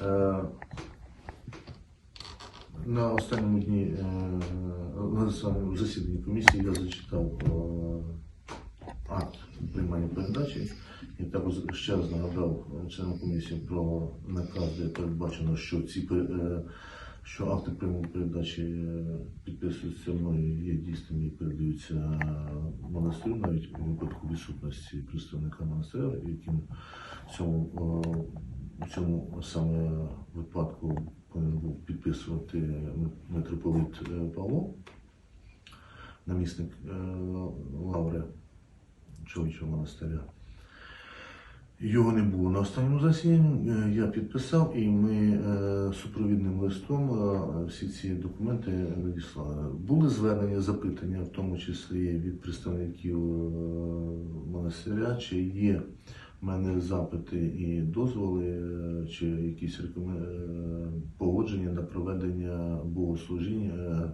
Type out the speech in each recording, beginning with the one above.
Е, На останньому дні е, на останньому засіданні комісії я зачитав е, акт приймання передачі і також ще раз нагадав членам комісії про наказ, де передбачено, що ці що акти приймання передачі підписуються мною, є дійсними і передаються монастирю, навіть у випадку відсутності представника монастиря, яким цьому, в цьому саме випадку повинен був підписувати митрополит е, Павло, намісник е, лаври чоловічого монастиря. Його не було на останньому засіданні. Е, Я підписав і ми супровідним листом всі ці документи надіслали. Були звернення, запитання, в тому числі від представників монастиря, чи є в мене запити і дозволи, е, чи якісь е, погодження на проведення богослужінь е,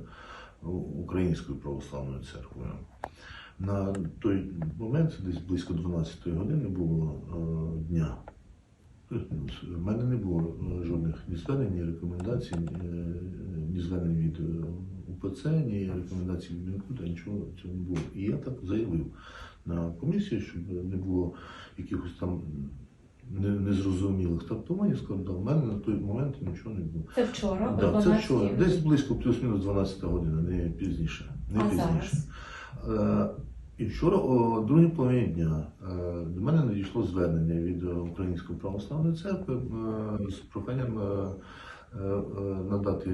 Українською православною церквою. На той момент, десь близько 12 години було дня. В мене не було жодних ні звернень, ні рекомендацій, ні звернень від е, УПЦ, ні рекомендацій від Мінкута, нічого цього не було. І я так заявив на комісії, щоб не було якихось там не- незрозумілих трактувань, сказав, да, в мене на той момент нічого не було. Це вчора, Да, це вчора, десь близько плюс-мінус 12 година, не пізніше. Не А пізніше. зараз? Е, І вчора, о другій половині дня, е, до мене надійшло звернення від Української православної церкви е, з проханням надати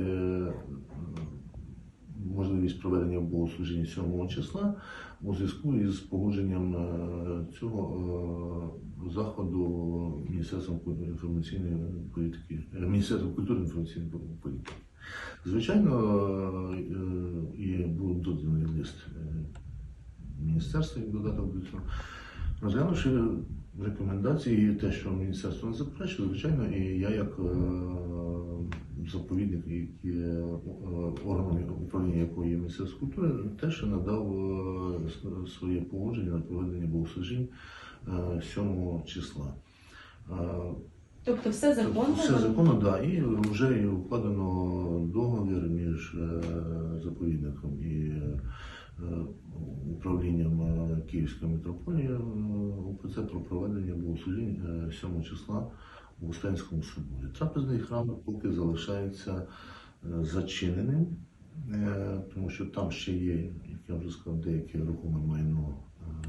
можливість проведення богослужіння 7 числа у зв'язку із погодженням е, цього е, заходу Міністерством інформаційної політики, е, Міністерством культури інформаційної політики. Звичайно, і був доданий лист міністерства як додаток до цього. Розглянувши рекомендації, і те, що міністерство не заперечує, звичайно, і я як е, заповідник і є органом управління якої є Міністерство культури, теж надав е, своє погодження на проведення богослужінь е, 7 числа. Е, Тобто все законно? все законно, да, і вже і управлінням е, Київської митрополії е, УПЦ про проведення богослужінь е, 7 числа у Успенському соборі. Трапезний храм поки залишається е, зачиненим, е, тому що там ще є, як я вже сказав, деяке рухоме майно е,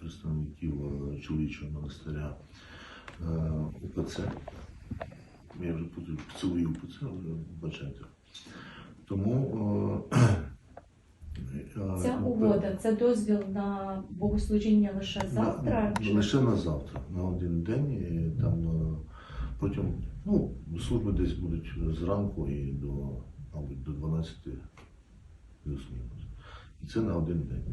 представників е, чоловічого монастиря е, УПЦ. Я вже тут цілую УПЦ, вибачайте. Тому е, е, Ця угода, це дозвіл на богослужіння лише завтра? на- лише на завтра, на один день. І там е, протягом ну, служби десь будуть зранку і до, мабуть, до 12 плюс-мінус. І це на один день.